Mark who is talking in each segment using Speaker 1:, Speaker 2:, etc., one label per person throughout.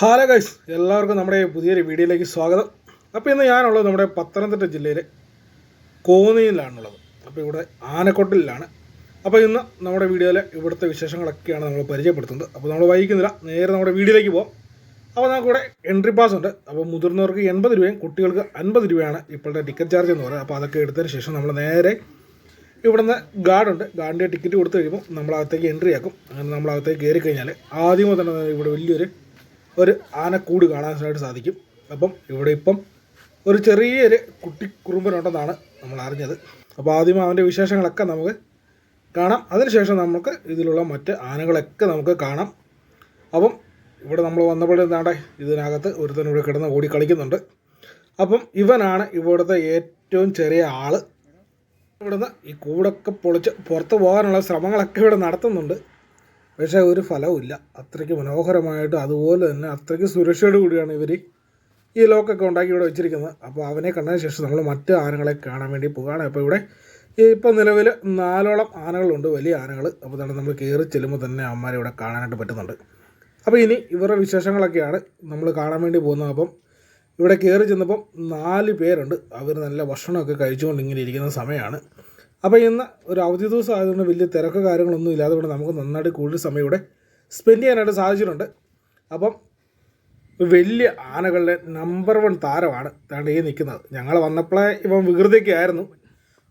Speaker 1: Hello guys എല്ലാവർക്കും നമ്മുടെ പുതിയൊരു വീഡിയോയിലേക്ക് സ്വാഗതം. അപ്പോൾ ഇന്ന് ഞാനുള്ളത് നമ്മുടെ പത്തനംതിട്ട ജില്ലയിലെ കോന്നിയിലാണുള്ളത്. അപ്പോൾ ഇവിടെ ആനക്കൊട്ടിലാണ് അപ്പോൾ ഇന്ന് നമ്മുടെ വീഡിയോയിലെ ഇവിടുത്തെ വിശേഷങ്ങളൊക്കെയാണ് നമ്മൾ പരിചയപ്പെടുത്തുന്നത്. അപ്പോൾ നമ്മൾ വൈകുന്നില്ല നേരെ നമ്മുടെ വീഡിയോയിലേക്ക് പോകാം അപ്പോൾ നമുക്കിവിടെ എൻട്രി പാസ് ഉണ്ട്. അപ്പോൾ മുതിർന്നവർക്ക് എൺപത് രൂപയും കുട്ടികൾക്ക് അൻപത് രൂപയാണ് ഇപ്പോഴത്തെ ടിക്കറ്റ് ചാർജ് എന്ന് പറയുന്നത്. അപ്പോൾ അതൊക്കെ എടുത്തതിന് ശേഷം നമ്മൾ നേരെ ഇവിടുന്ന് ഗാർഡുണ്ട് ഗാർഡിന്റെ ടിക്കറ്റ് കൊടുത്തു കഴിയുമ്പോൾ നമ്മളകത്തേക്ക് എൻട്രി ആക്കും. അങ്ങനെ നമ്മളകത്തേക്ക് കയറി കഴിഞ്ഞാൽ ആദ്യമേ തന്നെ ഇവിടെ വലിയൊരു ഒരു ആനക്കൂട് കാണാനായിട്ട് സാധിക്കും. അപ്പം ഇവിടെ ഇപ്പം ഒരു ചെറിയൊരു കുട്ടി കുറുമ്പനുണ്ടെന്നാണ് നമ്മൾ അറിഞ്ഞത്. അപ്പോൾ ആദ്യം അവന്റെ വിശേഷങ്ങളൊക്കെ നമുക്ക് കാണാം. അതിനുശേഷം നമുക്ക് ഇതിലുള്ള മറ്റ് ആനകളൊക്കെ നമുക്ക് കാണാം. അപ്പം ഇവിടെ നമ്മൾ വന്നപ്പോൾ നാടെ ഇതിനകത്ത് ഒരുത്തൻ ഇവിടെ കിടന്ന് ഓടി കളിക്കുന്നുണ്ട്. അപ്പം ഇവനാണ് ഇവിടുത്തെ ഏറ്റവും ചെറിയ ആൾ ഇവിടുന്ന് ഈ കൂടൊക്കെ പൊളിച്ച് പുറത്ത് പോകാനുള്ള ശ്രമങ്ങളൊക്കെ ഇവിടെ നടത്തുന്നുണ്ട്. പക്ഷേ ഒരു ഫലവുമില്ല അത്രയ്ക്ക് മനോഹരമായിട്ട് അതുപോലെ തന്നെ അത്രയ്ക്ക് സുരക്ഷയോട് കൂടിയാണ് ഇവർ ഈ ലോക്കൊക്കെ ഉണ്ടാക്കി ഇവിടെ വെച്ചിരിക്കുന്നത്. അപ്പോൾ അവനെ കണ്ടതിന് ശേഷം നമ്മൾ മറ്റ് ആനകളെ കാണാൻ വേണ്ടി പോവുകയാണ്. അപ്പോൾ ഇവിടെ ഇപ്പം നിലവിൽ നാലോളം ആനകളുണ്ട് വലിയ ആനകൾ. അപ്പോൾ തന്നെ നമ്മൾ കയറി ചെല്ലുമ്പോൾ തന്നെ അമ്മമാരെ ഇവിടെ കാണാനായിട്ട് പറ്റുന്നുണ്ട്. അപ്പോൾ ഇനി ഇവരുടെ വിശേഷങ്ങളൊക്കെയാണ് നമ്മൾ കാണാൻ വേണ്ടി പോകുന്നത്. അപ്പം ഇവിടെ കയറി ചെന്നപ്പം നാല് പേരുണ്ട്. അവർ നല്ല ഭക്ഷണമൊക്കെ കഴിച്ചുകൊണ്ട് ഇങ്ങനെ ഇരിക്കുന്ന സമയമാണ്. അപ്പോൾ ഇന്ന് ഒരു അവധി ദിവസം ആയതുകൊണ്ട് വലിയ തിരക്ക് കാര്യങ്ങളൊന്നും ഇല്ലാതെ കൊണ്ട് നമുക്ക് നന്നായിട്ട് കൂടുതൽ സമയം ഇവിടെ സ്പെൻഡ് ചെയ്യാനായിട്ട് സാധിച്ചിട്ടുണ്ട്. അപ്പം വലിയ ആനകളുടെ നമ്പർ വൺ താരമാണ് താണ്ട് ഈ നിൽക്കുന്നത്. ഞങ്ങൾ വന്നപ്പോഴേ ഇവൻ വികൃതിയൊക്കെ ആയിരുന്നു.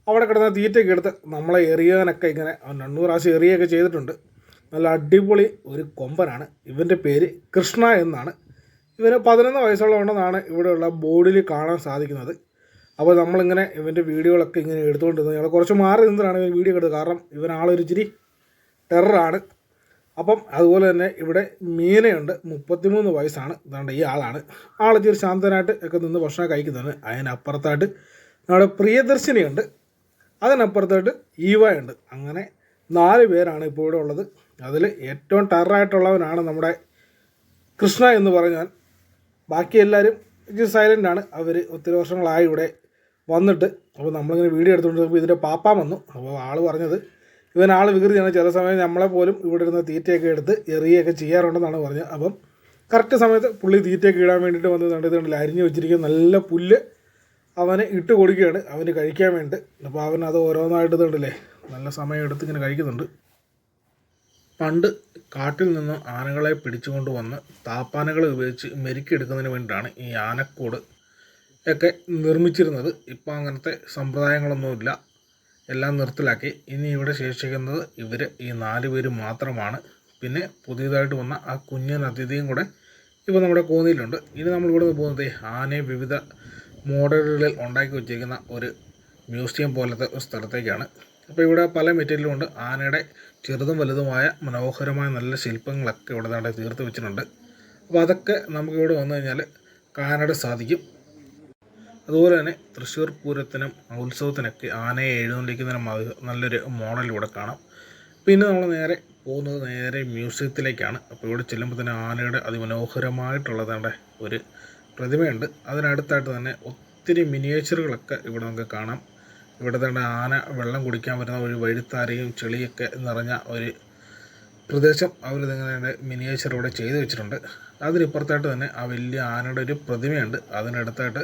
Speaker 1: അവിടെ കിടന്ന തീറ്റയൊക്കെ എടുത്ത് നമ്മളെ എറിയാനൊക്കെ ഇങ്ങനെ രണ്ടു പ്രാവശ്യം എറിയൊക്കെ ചെയ്തിട്ടുണ്ട്. നല്ല അടിപൊളി ഒരു കൊമ്പനാണ്. ഇവന്റെ പേര് കൃഷ്ണ എന്നാണ്. ഇവന് പതിനൊന്ന് വയസ്സുള്ളതുകൊണ്ടെന്നാണ് ഇവിടെയുള്ള ബോർഡിൽ കാണാൻ സാധിക്കുന്നത്. അപ്പോൾ നമ്മളിങ്ങനെ ഇവന്റെ വീഡിയോകളൊക്കെ ഇങ്ങനെ എടുത്തുകൊണ്ടിരുന്നത്. ഞങ്ങൾ കുറച്ച് മാറി നിന്നിട്ടാണ് ഇവൻ വീഡിയോ എടുത്തത്. കാരണം ഇവൻ ആളൊരു ഇച്ചിരി ടെററാണ്. അപ്പം അതുപോലെ തന്നെ ഇവിടെ മീനയുണ്ട്. മുപ്പത്തിമൂന്ന് വയസ്സാണ്. ഇതാണ്ട് ഈ ആളാണ്. ആൾ ഇച്ചിരി ശാന്തനായിട്ട് ഒക്കെ നിന്ന് ഭക്ഷണം കഴിക്കുന്നതാണ് അതിനപ്പുറത്തായിട്ട് നമ്മുടെ പ്രിയദർശിനിയുണ്ട്. അതിനപ്പുറത്തായിട്ട് ഈവയുണ്ട്. അങ്ങനെ നാല് പേരാണ് ഇപ്പോൾ ഇവിടെ ഉള്ളത്. അതിൽ ഏറ്റവും ടെററായിട്ടുള്ളവനാണ് നമ്മുടെ കൃഷ്ണ എന്ന് പറഞ്ഞാൽ. ബാക്കി എല്ലാവരും സൈലന്റാണ് അവർ ഒത്തിരി വർഷങ്ങളായി ഇവിടെ വന്നിട്ട് അപ്പോൾ നമ്മളിങ്ങനെ വീഡിയോ എടുത്തുകൊണ്ടിരുന്നപ്പോൾ ഇതിന്റെ പാപ്പാൻ വന്നു. അപ്പോൾ ആൾ പറഞ്ഞത് ഇവൻ ആൾ വികൃതിയാണ്. ചില സമയം നമ്മളെ പോലും ഇവിടെ ഇരുന്ന് തീറ്റയൊക്കെ എടുത്ത് എറിയൊക്കെ ചെയ്യാറുണ്ടെന്നാണ് പറഞ്ഞത്. അപ്പം കറക്റ്റ് സമയത്ത് പുള്ളി തീറ്റയൊക്കെ ഇടാൻ വേണ്ടിയിട്ട് വന്ന് കണ്ടതുകൊണ്ടില്ല അരിഞ്ഞ് വെച്ചിരിക്കുന്ന നല്ല പുല്ല് അവന് ഇട്ട് കൊടുക്കുകയാണ് അവന് കഴിക്കാൻ വേണ്ടി അപ്പോൾ അവൻ അത് ഓരോന്നായിട്ട് ഇതുണ്ടല്ലേ നല്ല സമയം എടുത്ത് ഇങ്ങനെ കഴിക്കുന്നുണ്ട്. പണ്ട് കാട്ടിൽ നിന്നും ആനകളെ പിടിച്ചുകൊണ്ട് വന്ന് താപ്പാനകളെ ഉപയോഗിച്ച് മെരുക്കിയെടുക്കുന്നതിന് വേണ്ടിയിട്ടാണ് ഈ ആനക്കൂട് ഒക്കെ നിർമ്മിച്ചിരുന്നത്. ഇപ്പോൾ അങ്ങനത്തെ സമ്പ്രദായങ്ങളൊന്നുമില്ല. എല്ലാം നിർത്തലാക്കി. ഇനി ഇവിടെ ശേഷിക്കുന്നത് ഇവർ ഈ നാല് പേര് മാത്രമാണ്. പിന്നെ പുതിയതായിട്ട് വന്ന ആ കുഞ്ഞൻ അതിഥിയും കൂടെ ഇപ്പോൾ നമ്മുടെ കോന്നിയിലുണ്ട്. ഇനി നമ്മൾ ഇവിടെ നിന്ന് പോകുന്നത് ആനയെ വിവിധ മോഡലുകളിൽ ഉണ്ടാക്കി വെച്ചിരിക്കുന്ന ഒരു മ്യൂസിയം പോലത്തെ ഒരു സ്ഥലത്തേക്കാണ്. അപ്പോൾ ഇവിടെ പല മെറ്റീരിയലും ഉണ്ട്. ആനയുടെ ചെറുതും വലുതുമായ മനോഹരമായ നല്ല ശില്പങ്ങളൊക്കെ ഇവിടെ നേടെ തീർത്ത് വെച്ചിട്ടുണ്ട്. അപ്പോൾ അതൊക്കെ നമുക്കിവിടെ വന്നു കഴിഞ്ഞാൽ കാണാനായിട്ട് സാധിക്കും. അതുപോലെ തന്നെ തൃശ്ശൂർ പൂരത്തിനും ഉത്സവത്തിനൊക്കെ ആനയെ എഴുന്നള്ളിക്കുന്നതിനും നല്ലൊരു മോഡൽ ഇവിടെ കാണാം. പിന്നെ നമ്മൾ നേരെ പോകുന്നത് നേരെ മ്യൂസിയത്തിലേക്കാണ്. അപ്പോൾ ഇവിടെ ചെല്ലുമ്പോൾ തന്നെ ആനയുടെ അതിമനോഹരമായിട്ടുള്ളതാണ്ട് ഒരു പ്രതിമയുണ്ട്. അതിനടുത്തായിട്ട് തന്നെ ഒത്തിരി മിനിയേച്ചറുകളൊക്കെ ഇവിടെ നമുക്ക് കാണാം. ഇവിടെ തന്നെ ആന വെള്ളം കുടിക്കാൻ വരുന്ന ഒരു വഴുത്താരയും ചെളിയൊക്കെ നിറഞ്ഞ ഒരു പ്രദേശം അവർ നിങ്ങളുടെ മിനിയേച്ചർ ഇവിടെ ചെയ്തു വെച്ചിട്ടുണ്ട്. അതിനിപ്പുറത്തായിട്ട് തന്നെ ആ വലിയ ആനയുടെ ഒരു പ്രതിമയുണ്ട്. അതിനടുത്തായിട്ട്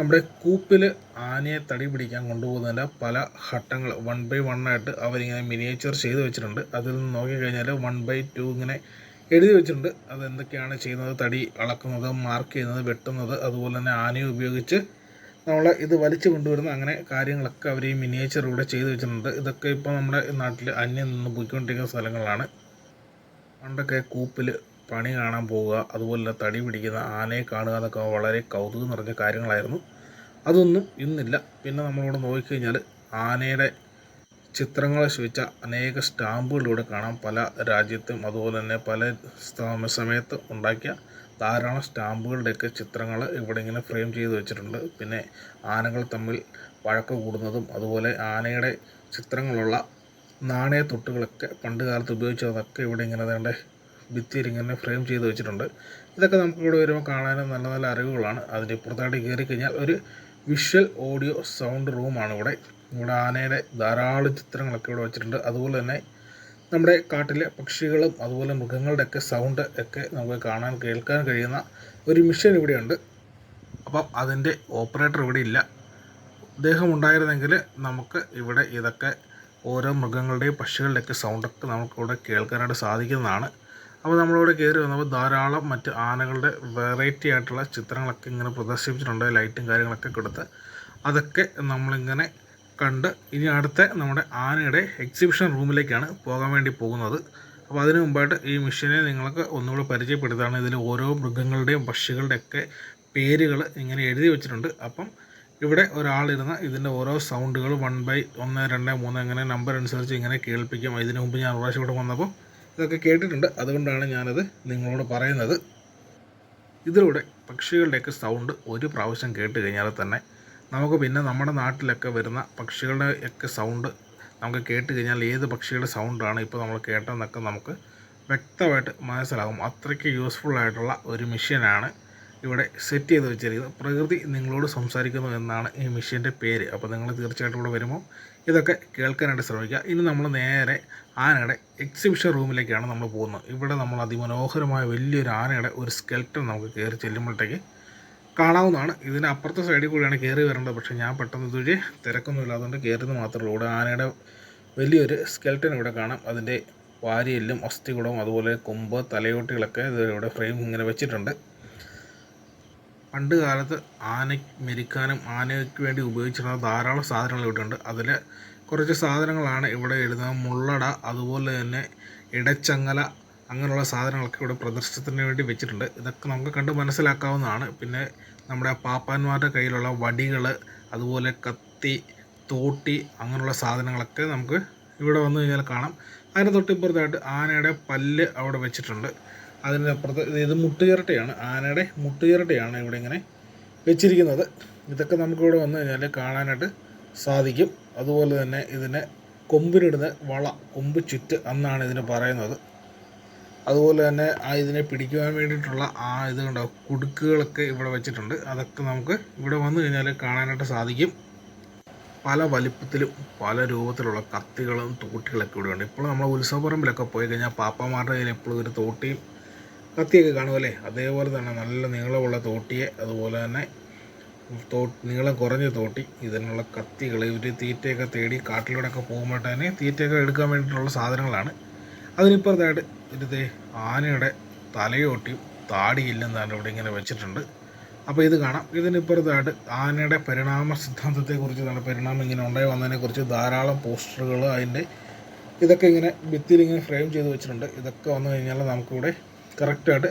Speaker 1: നമ്മുടെ കൂപ്പിൽ ആനയെ തടി പിടിക്കാൻ കൊണ്ടുപോകുന്നതിന്റെ പല ഘട്ടങ്ങൾ വൺ ബൈ വൺ ആയിട്ട് അവരിങ്ങനെ മിനിയേച്ചർ ചെയ്ത് വെച്ചിട്ടുണ്ട്. അതിൽ നിന്ന് നോക്കിക്കഴിഞ്ഞാൽ വൺ ബൈ ടു ഇങ്ങനെ എഴുതി വെച്ചിട്ടുണ്ട്. അത് എന്തൊക്കെയാണ് ചെയ്യുന്നത്? തടി അളക്കുന്നത് മാർക്ക് ചെയ്യുന്നത് വെട്ടുന്നത് അതുപോലെ തന്നെ ആനയെ ഉപയോഗിച്ച് നമ്മൾ ഇത് വലിച്ചു കൊണ്ടുവരുന്ന അങ്ങനെ കാര്യങ്ങളൊക്കെ അവർ ഈ മിനിയേച്ചർ ഇവിടെ ചെയ്ത് വെച്ചിട്ടുണ്ട്. ഇതൊക്കെ ഇപ്പോൾ നമ്മുടെ നാട്ടിൽ അന്യം നിന്ന് പോയിക്കൊണ്ടിരിക്കുന്ന സ്ഥലങ്ങളാണ്. പണ്ടൊക്കെ കൂപ്പിൽ പണി കാണാൻ പോവുക അതുപോലെ തടി പിടിക്കുന്ന ആനയെ കാണുക എന്നൊക്കെ വളരെ കൗതുകം നിറഞ്ഞ കാര്യങ്ങളായിരുന്നു. അതൊന്നും ഇന്നില്ല. പിന്നെ നമ്മളിവിടെ നോക്കിക്കഴിഞ്ഞാൽ ആനയുടെ ചിത്രങ്ങളെ സൂചിച്ച അനേക സ്റ്റാമ്പുകളിലൂടെ കാണാം. പല രാജ്യത്തും അതുപോലെ തന്നെ പല സമയത്ത് ഉണ്ടാക്കിയ ധാരാളം സ്റ്റാമ്പുകളുടെയൊക്കെ ചിത്രങ്ങൾ ഇവിടെ ഇങ്ങനെ ഫ്രെയിം ചെയ്ത് വെച്ചിട്ടുണ്ട്. പിന്നെ ആനകൾ തമ്മിൽ വഴക്ക് കൂടുന്നതും അതുപോലെ ആനയുടെ ചിത്രങ്ങളുള്ള നാണയത്തൊട്ടുകളൊക്കെ പണ്ട് കാലത്ത് ഉപയോഗിച്ചതൊക്കെ ഇവിടെ ഇങ്ങനെ വേണ്ട ഭിത്തിയിൽ ഇങ്ങനെ ഫ്രെയിം ചെയ്ത് വെച്ചിട്ടുണ്ട്. ഇതൊക്കെ നമുക്ക് ഇവിടെ വരുമ്പോൾ കാണാനും നല്ല നല്ല അറിവുകളാണ്. അതിന്റെ ഇപ്പുറത്തായിട്ട് കയറി കഴിഞ്ഞാൽ ഒരു വിഷ്വൽ ഓഡിയോ സൗണ്ട് റൂമാണ് ഇവിടെ. ഇവിടെ ആനയുടെ ധാരാളം ചിത്രങ്ങളൊക്കെ ഇവിടെ വെച്ചിട്ടുണ്ട്. അതുപോലെ തന്നെ നമ്മുടെ കാട്ടിലെ പക്ഷികളും അതുപോലെ മൃഗങ്ങളുടെയൊക്കെ സൗണ്ട് ഒക്കെ നമുക്ക് കാണാൻ കേൾക്കാൻ കഴിയുന്ന ഒരു മിഷൻ ഇവിടെയുണ്ട് അപ്പം അതിന്റെ ഓപ്പറേറ്റർ ഇവിടെ ഇല്ല. അദ്ദേഹം ഉണ്ടായിരുന്നെങ്കിൽ നമുക്ക് ഇവിടെ ഇതൊക്കെ ഓരോ മൃഗങ്ങളുടെയും പക്ഷികളുടെയൊക്കെ സൗണ്ടൊക്കെ നമുക്കിവിടെ കേൾക്കാനായിട്ട് സാധിക്കുന്നതാണ്. അപ്പോൾ നമ്മളിവിടെ കയറി വന്നപ്പോൾ ധാരാളം മറ്റ് ആനകളുടെ വെറൈറ്റി ആയിട്ടുള്ള ചിത്രങ്ങളൊക്കെ ഇങ്ങനെ പ്രദർശിപ്പിച്ചിട്ടുണ്ട് ലൈറ്റും കാര്യങ്ങളൊക്കെ കൊടുത്ത്. അതൊക്കെ നമ്മളിങ്ങനെ കണ്ട് ഇനി അടുത്ത നമ്മുടെ ആനയുടെ എക്സിബിഷൻ റൂമിലേക്കാണ് പോകാൻ വേണ്ടി പോകുന്നത്. അപ്പോൾ അതിനു മുമ്പായിട്ട് ഈ മിഷനെ നിങ്ങൾക്ക് ഒന്നുകൂടെ പരിചയപ്പെടുത്താണ്. ഇതിൽ ഓരോ മൃഗങ്ങളുടെയും പക്ഷികളുടെയൊക്കെ പേരുകൾ ഇങ്ങനെ എഴുതി വെച്ചിട്ടുണ്ട്. അപ്പം ഇവിടെ ഒരാളിരുന്ന് ഇതിന്റെ ഓരോ സൗണ്ടുകൾ വൺ ബൈ ഒന്ന് രണ്ട് മൂന്ന് ഇങ്ങനെ നമ്പർ അനുസരിച്ച് ഇങ്ങനെ കേൾപ്പിക്കും. ഇതിനു മുമ്പ് ഞാൻ ഒരു പ്രാവശ്യം ഇവിടെ വന്നപ്പോൾ ഇതൊക്കെ കേട്ടിട്ടുണ്ട്. അതുകൊണ്ടാണ് ഞാനത് നിങ്ങളോട് പറയുന്നത്. ഇതിലൂടെ പക്ഷികളുടെയൊക്കെ സൗണ്ട് ഒരു പ്രാവശ്യം കേട്ട് കഴിഞ്ഞാൽ തന്നെ നമുക്ക് പിന്നെ നമ്മുടെ നാട്ടിലൊക്കെ വരുന്ന പക്ഷികളുടെയൊക്കെ സൗണ്ട് നമുക്ക് കേട്ട് കഴിഞ്ഞാൽ ഏത് പക്ഷികളുടെ സൗണ്ടാണ് ഇപ്പോൾ നമ്മൾ കേട്ടതെന്നൊക്കെ നമുക്ക് വ്യക്തമായിട്ട് മനസ്സിലാകും. അത്രയ്ക്ക് യൂസ്ഫുൾ ആയിട്ടുള്ള ഒരു മെഷീനാണ് ഇവിടെ സെറ്റ് ചെയ്ത് വെച്ചിരിക്കുന്നത്. പ്രകൃതി നിങ്ങളോട് സംസാരിക്കുന്നു എന്നാണ് ഈ മെഷീന്റെ പേര്. അപ്പോൾ നിങ്ങൾ തീർച്ചയായിട്ടും ഇവിടെ വരുമ്പോൾ ഇതൊക്കെ കേൾക്കാനായിട്ട് ശ്രമിക്കുക. ഇനി നമ്മൾ നേരെ ആനയുടെ എക്സിബിഷൻ റൂമിലേക്കാണ് നമ്മൾ പോകുന്നത്. ഇവിടെ നമ്മൾ അതിമനോഹരമായ വലിയൊരു ആനയുടെ ഒരു സ്കെൽറ്റൻ നമുക്ക് കയറി ചെല്ലുമ്പോഴത്തേക്ക് കാണാവുന്നതാണ്. ഇതിന് അപ്പുറത്തെ സൈഡിൽ കൂടിയാണ് കയറി വരേണ്ടത്. പക്ഷേ ഞാൻ പെട്ടെന്ന് ഇതുവഴി തിരക്കൊന്നും ഇല്ലാത്തതുകൊണ്ട് കയറുന്നത് മാത്രമേ ഉള്ളൂ. ഇവിടെ ആനയുടെ വലിയൊരു സ്കെൽറ്റൻ ഇവിടെ കാണാം. അതിന്റെ വാരിയെല്ലും അസ്ഥികുടവും അതുപോലെ കൊമ്പ് തലയോട്ടികളൊക്കെ ഇത് ഇവിടെ ഫ്രെയിം ഇങ്ങനെ വെച്ചിട്ടുണ്ട്. പണ്ട് കാലത്ത് ആന മെരിക്കാനും ആനയ്ക്ക് വേണ്ടി ഉപയോഗിച്ചിരുന്ന ധാരാളം സാധനങ്ങൾ ഇവിടെ ഉണ്ട് അതിൽ കുറച്ച് സാധനങ്ങളാണ് ഇവിടെ എഴുതുന്നത്. മുള്ളട അതുപോലെ തന്നെ ഇടച്ചങ്ങല അങ്ങനെയുള്ള സാധനങ്ങളൊക്കെ ഇവിടെ പ്രദർശനത്തിന് വേണ്ടി വെച്ചിട്ടുണ്ട്. ഇതൊക്കെ നമുക്ക് കണ്ട് മനസ്സിലാക്കാവുന്നതാണ്. പിന്നെ നമ്മുടെ പാപ്പാന്മാരുടെ കയ്യിലുള്ള വടികൾ അതുപോലെ കത്തി തോട്ടി അങ്ങനെയുള്ള സാധനങ്ങളൊക്കെ നമുക്ക് ഇവിടെ വന്നു കഴിഞ്ഞാൽ കാണാം. അതിന് തൊട്ടിപ്പുറത്തായിട്ട് ആനയുടെ പല്ല് അവിടെ വെച്ചിട്ടുണ്ട്. അതിന്റെ അപ്പുറത്ത് ഇത് മുട്ടുചിരട്ടയാണ് ആനയുടെ മുട്ടുചിരട്ടയാണ് ഇവിടെ ഇങ്ങനെ വെച്ചിരിക്കുന്നത്. ഇതൊക്കെ നമുക്കിവിടെ വന്നു കഴിഞ്ഞാൽ കാണാനായിട്ട് സാധിക്കും. അതുപോലെ തന്നെ ഇതിനെ കൊമ്പിനിടുന്ന വള കൊമ്പ് ചുറ്റ് എന്നാണ് ഇതിന് പറയുന്നത്. അതുപോലെ തന്നെ ആ ഇതിനെ പിടിക്കുവാൻ വേണ്ടിയിട്ടുള്ള ആ ഇത് കണ്ടോ കുടുക്കുകളൊക്കെ ഇവിടെ വെച്ചിട്ടുണ്ട്. അതൊക്കെ നമുക്ക് ഇവിടെ വന്നു കഴിഞ്ഞാൽ കാണാനായിട്ട് സാധിക്കും. പല വലിപ്പത്തിലും പല രൂപത്തിലുള്ള കത്തികളും തോട്ടികളൊക്കെ ഇവിടെ ഉണ്ട് ഇപ്പോൾ നമ്മൾ ഉത്സവപ്പറമ്പിലൊക്കെ പോയി കഴിഞ്ഞാൽ പാപ്പമാരുടെ കയ്യിൽ എപ്പോഴും ഒരു തോട്ടിയും കത്തിയൊക്കെ കാണുമല്ലേ അതേപോലെ തന്നെ നല്ല നീളമുള്ള തോട്ടിയെ അതുപോലെ തന്നെ തോ നീളം കുറഞ്ഞ തോട്ടി ഇതിനുള്ള കത്തികൾ ഇവർ തീറ്റയൊക്കെ തേടി കാട്ടിലൂടെയൊക്കെ പോകുമ്പോൾ തന്നെ തീറ്റയൊക്കെ എടുക്കാൻ വേണ്ടിയിട്ടുള്ള സാധനങ്ങളാണ്. അതിനിപ്പുറത്തായിട്ട് ഇത് ആനയുടെ തലയോട്ടിയും താടിയില്ലെന്ന് തന്നെ ഇവിടെ ഇങ്ങനെ വെച്ചിട്ടുണ്ട്. അപ്പോൾ ഇത് കാണാം. ഇതിനിപ്പുറത്തായിട്ട് ആനയുടെ പരിണാമ സിദ്ധാന്തത്തെക്കുറിച്ച് നല്ല പരിണാമം ഇങ്ങനെ ഉണ്ടായി വന്നതിനെക്കുറിച്ച് ധാരാളം പോസ്റ്ററുകൾ അതിന്റെ ഇതൊക്കെ ഇങ്ങനെ ഭിത്തിയിൽ ഇങ്ങനെ ഫ്രെയിം ചെയ്ത് വെച്ചിട്ടുണ്ട്. ഇതൊക്കെ വന്നു കഴിഞ്ഞാൽ നമുക്കിവിടെ കറക്റ്റായിട്ട്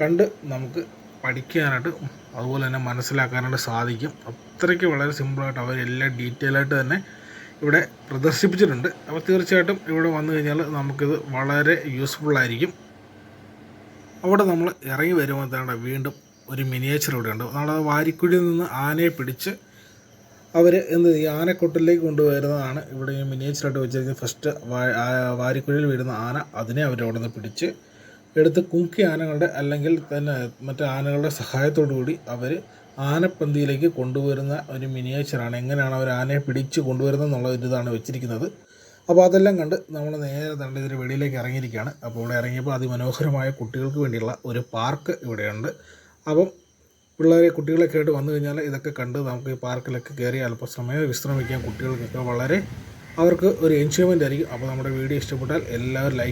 Speaker 1: കണ്ട് നമുക്ക് പഠിക്കാനായിട്ട് അതുപോലെ തന്നെ മനസ്സിലാക്കാനായിട്ട് സാധിക്കും. അത്രയ്ക്ക് വളരെ സിമ്പിളായിട്ട് അവരെല്ലാം ഡീറ്റെയിൽ ആയിട്ട് തന്നെ ഇവിടെ പ്രദർശിപ്പിച്ചിട്ടുണ്ട്. അപ്പോൾ തീർച്ചയായിട്ടും ഇവിടെ വന്നു കഴിഞ്ഞാൽ നമുക്കിത് വളരെ യൂസ്ഫുൾ ആയിരിക്കും. അവിടെ നമ്മൾ ഇറങ്ങി വരുമ്പോൾ തന്നെ വീണ്ടും ഒരു മിനിയേച്ചർ ഇവിടെ ഉണ്ട്. നമ്മൾ വാരിക്കുഴിയിൽ നിന്ന് ആനയെ പിടിച്ച് അവർ എന്ത് ഈ ആനക്കൊട്ടിലേക്ക് കൊണ്ടുവരുന്നതാണ് ഇവിടെ ഈ മിനിയേച്ചറായിട്ട് വെച്ചിരിക്കുന്നത് ഫസ്റ്റ് വാരിക്കുഴിയിൽ വീഴുന്ന ആന. അതിനെ അവരവിടെ നിന്ന് പിടിച്ച് എടുത്ത് കുങ്കി ആനകളുടെ അല്ലെങ്കിൽ തന്നെ മറ്റു ആനകളുടെ സഹായത്തോടു കൂടി അവർ ആനപ്പന്തിയിലേക്ക് കൊണ്ടുവരുന്ന ഒരു മിനിയേച്ചറാണ് എങ്ങനെയാണ് അവർ ആനയെ പിടിച്ച് കൊണ്ടുവരുന്നത് എന്നുള്ള ഒരു ഇതാണ് വെച്ചിരിക്കുന്നത്. അപ്പോൾ അതെല്ലാം കണ്ട് നമ്മൾ നേരെ തണ്ട് ഇതിന് വെളിയിലേക്ക് ഇറങ്ങിയിരിക്കുകയാണ്. അപ്പോൾ ഇവിടെ ഇറങ്ങിയപ്പോൾ അതിമനോഹരമായ കുട്ടികൾക്ക് വേണ്ടിയുള്ള ഒരു പാർക്ക് ഇവിടെയുണ്ട്. അപ്പം പിള്ളേരെ കുട്ടികളൊക്കെ ആയിട്ട് വന്നു കഴിഞ്ഞാൽ ഇതൊക്കെ കണ്ട് നമുക്ക് ഈ പാർക്കിലൊക്കെ കയറി അല്പസമയം വിശ്രമിക്കാൻ കുട്ടികൾക്കൊക്കെ വളരെ അവർക്ക് ഒരു എൻജോയ്മെന്റ് ആയിരിക്കും. അപ്പോൾ നമ്മുടെ വീഡിയോ ഇഷ്ടപ്പെട്ടാൽ എല്ലാവരും ലൈക്ക്